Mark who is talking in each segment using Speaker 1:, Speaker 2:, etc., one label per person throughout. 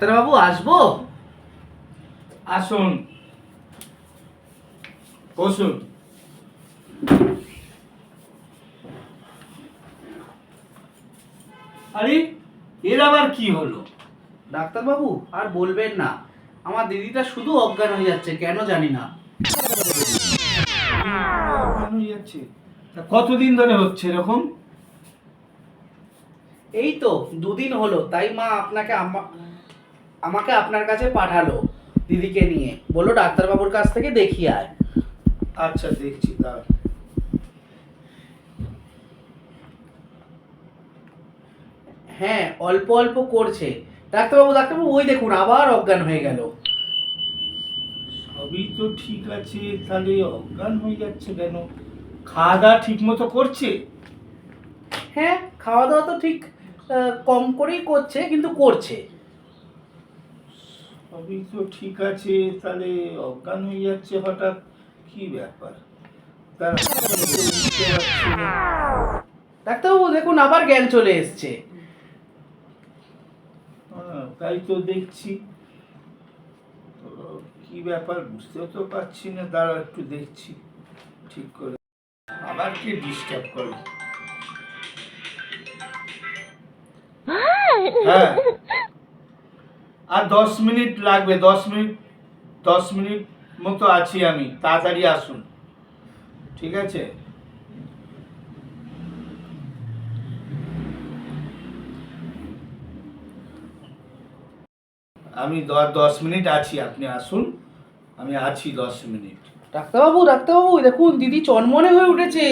Speaker 1: ডাক্তারবাবু আসব?
Speaker 2: আসুন। বসুন। আরে এর আবার কি হলো?
Speaker 1: ডাক্তারবাবু আর বলবেন না। আমার দিদিটা শুধু অজ্ঞান হয়ে যাচ্ছে কেন জানি না।
Speaker 2: কেন যাচ্ছে? তা কতদিন ধরে হচ্ছে এরকম?
Speaker 1: এই তো দুদিন হলো তাই মা আপনাকে আমা- আমাকে আপনার কাছে পাঠালো দিদিকে নিয়ে। বলল ডাক্তারবাবুর কাছ থেকে দেখি আয়।
Speaker 2: আচ্ছা দেখছি দাঁড়া
Speaker 1: হ্যাঁ অল্প অল্প করছে। ডাক্তারবাবু ডাক্তারবাবু ওই দেখুন আবার অজ্ঞান হয়ে গেল।
Speaker 2: সবই তো ঠিক আছে তাহলে অজ্ঞান হয়ে যাচ্ছে কেন? খাওয়া দাওয়া ঠিক মতো করছে?
Speaker 1: হ্যাঁ খাওয়া দাওয়া তো ঠিক কম করেই করছে কিন্তু করছে।
Speaker 2: সবই তো ঠিক আছে তাহলে অজ্ঞান হয়ে যাচ্ছে হঠাৎ। কি ব্যাপার? তার।
Speaker 1: ডাক্তারবাবু দেখুন আবার জ্ঞান চলে এসছে।
Speaker 2: হ্যাঁ, তাই তো দেখছি। কি ব্যাপার বুঝতেও তো পারছি না। দাঁড়া একটু দেখছি। ঠিক করে আবার কি ডিস্টার্ব করে? হ্যাঁ। আর দশ মিনিট লাগবে দশ মিনিট দশ মিনিট মতো আছি আমি তাড়াতাড়ি আসুন। ঠিক আছে? আমি দশ মিনিট আছি আপনি আসুন। আমি আছি দশ মিনিট।
Speaker 1: ডাক্তারবাবু ডাক্তারবাবু দেখুন দিদি চনমনে হয়ে উঠেছে।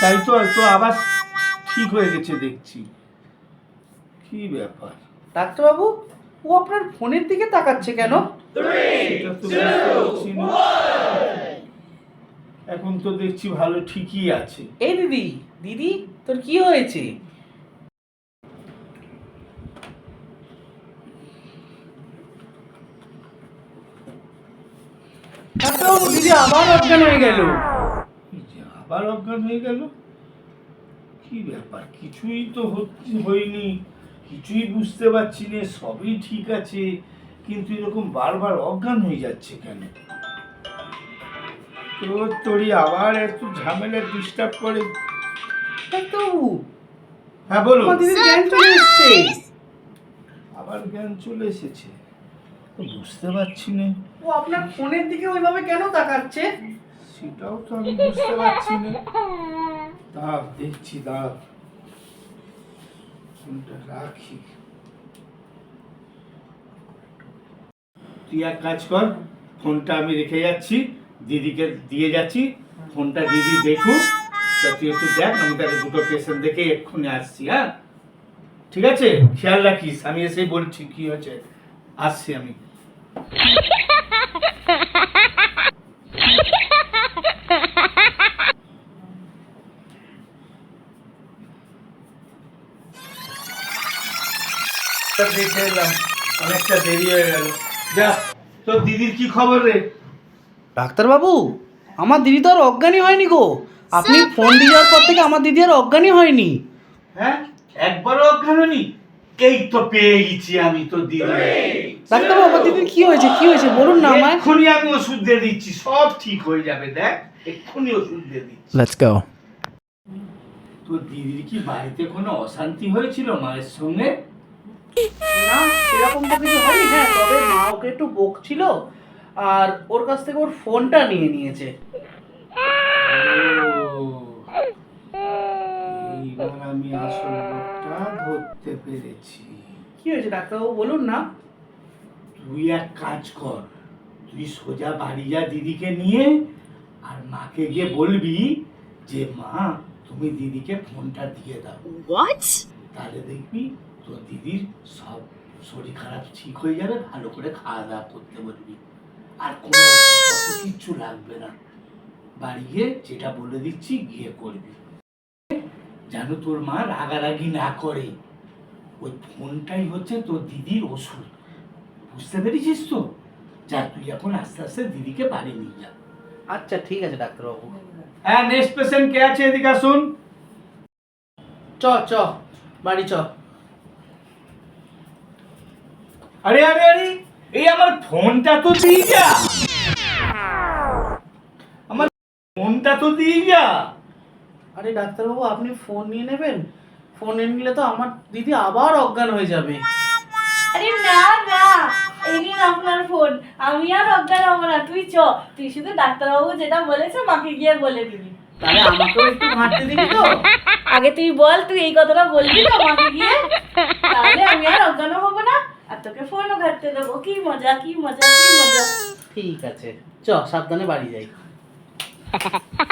Speaker 2: তাই তো তো আবার ঠিক হয়ে গেছে দেখছি। কি ব্যাপার?
Speaker 1: ডাক্তারবাবু ও আপনার ফোনের দিকে তাকাচ্ছে কেন।
Speaker 2: এখন তো দেখছি ভালো ঠিকই আছে।
Speaker 1: এই দিদি দিদি তোর কি হয়েছে? দিদি আবার অজ্ঞান হয়ে গেল।
Speaker 2: আবার অজ্ঞান হয়ে গেল? কি ব্যাপার? কিছুই তো হয়নি। কিছুই বুঝতে পারছি না সবই ঠিক আছে কিন্তু এরকম বারবার অজ্ঞান হয়ে যাচ্ছে কেন? তোর তোরই আবার এত ঝামেলা ডিস্টার্ব করে। হ্যাঁ বলো।
Speaker 1: জ্ঞান চলে এসছে।
Speaker 2: আবার জ্ঞান চলে এসেছে। তো বুঝতে পারছি না।
Speaker 1: ও আপনার ফোনের দিকে ওইভাবে কেন তাকাচ্ছে?
Speaker 2: সেটাও তো আমি বুঝতে পারছি না। দাঁড় দেখছি দাঁড় ফোনটা রাখি। তুই এক কাজ কর, ফোনটা আমি রেখে যাচ্ছি, দিদিকে দিয়ে যাচ্ছি। ফোনটা দিদি দেখুক, তা তুই একটু দেখ, আমি তাকে দুটো পেশেন্ট দেখে এক্ষুনি আসছি হ্যাঁ? ঠিক আছে? খেয়াল রাখিস, আমি এসেই বলছি কি হয়েছে। আসছি আমি। দেখে এলাম অনেকটা দেরি হয়ে গেল। যা তোর দিদির কি খবর রে?
Speaker 1: ডাক্তারবাবু আমার দিদি তো আর অজ্ঞানী হয়নি গো। আপনি ফোন দিয়ে যাওয়ার পর থেকে আমার দিদি আর অজ্ঞানী হয়নি।
Speaker 2: হ্যাঁ? একবারও অজ্ঞান হয়নি? এই তো পেয়ে গেছি আমি তোর দিদি।
Speaker 1: ডাক্তারবাবু আমার দিদির কি হয়েছে কি হয়েছে? বলুন না আমায়।
Speaker 2: এক্ষুনি আমি ওষুধ দিয়ে দিচ্ছি সব ঠিক হয়ে যাবে দেখ। এক্ষুনি ওষুধ দিয়ে দিচ্ছি।
Speaker 3: Let's go.
Speaker 2: তোর দিদির কি বাড়িতে কোনো অশান্তি হয়েছিল মায়ের সঙ্গে?
Speaker 1: সেরকম তো কিছু হয়নি? হ্যাঁ তবে মা ওকে একটু বকছিল আর ওর কাছ থেকে ওর ফোনটা নিয়ে নিয়েছে।
Speaker 2: এইবার আমি আসল লোকটা ধরতে পেরেছি।
Speaker 1: কি হয়েছে ডাক্তারবাবু বলুন না?
Speaker 2: তুই এক কাজ কর তুই সোজা বাড়ি যা দিদিকে নিয়ে আর মাকে গিয়ে বলবি যে মা তুমি দিদিকে ফোনটা দিয়ে দাও।
Speaker 4: What?
Speaker 2: তাহলে দেখবি তোর দিদির সব শরীর খারাপ ঠিক হয়ে যাবে ভালো করে খাওয়া দাওয়া করতে বলবি আর কোনো কিচ্ছু লাগবে না বাড়ি গিয়ে যেটা বলে দিচ্ছি গিয়ে করবি যেন তোর মা রাগারাগি না করে ওই ফোনটাই হচ্ছে তোর দিদির ওষুধ বুঝতে পেরেছিস তো যা তুই এখন আস্তে আস্তে দিদিকে বাড়ি নিয়ে যা
Speaker 1: আচ্ছা ঠিক আছে ডাক্তারবাবু
Speaker 2: হ্যাঁ নেক্সট পেশেন্ট কে আছে এদিকে আসুন
Speaker 1: চ চ বাড়ি চ
Speaker 2: আরে আরে আরে এই আমার ফোনটা তো দিয়ে যা। আমার ফোনটা তো দিয়ে যা।
Speaker 1: আরে ডাক্তারবাবু আপনি ফোন নিয়ে নেবেন? ফোন নিয়ে নিলে তো আমার দিদি আবার অজ্ঞান হয়ে যাবে।
Speaker 3: আরে না না এই নিন আপনার ফোন। আমি আর অজ্ঞান হব না। তুই চ। তুই শুধু ডাক্তারবাবু যেটা বলেছে মাকে গিয়ে বলে দিবি।
Speaker 1: তাহলে আমাকেও একটু ঘাঁটতে দিবি তো?
Speaker 3: আগে তুই বল তুই এই কথাটা বলবি তো মাকে গিয়ে? তাহলে আমি আর অজ্ঞান হব না। আর তোকে ফোনও ঘাটতে দেবো। কি মজা কি মজা কি মজা।
Speaker 1: ঠিক আছে। চ সাবধানে বাড়ি যাই।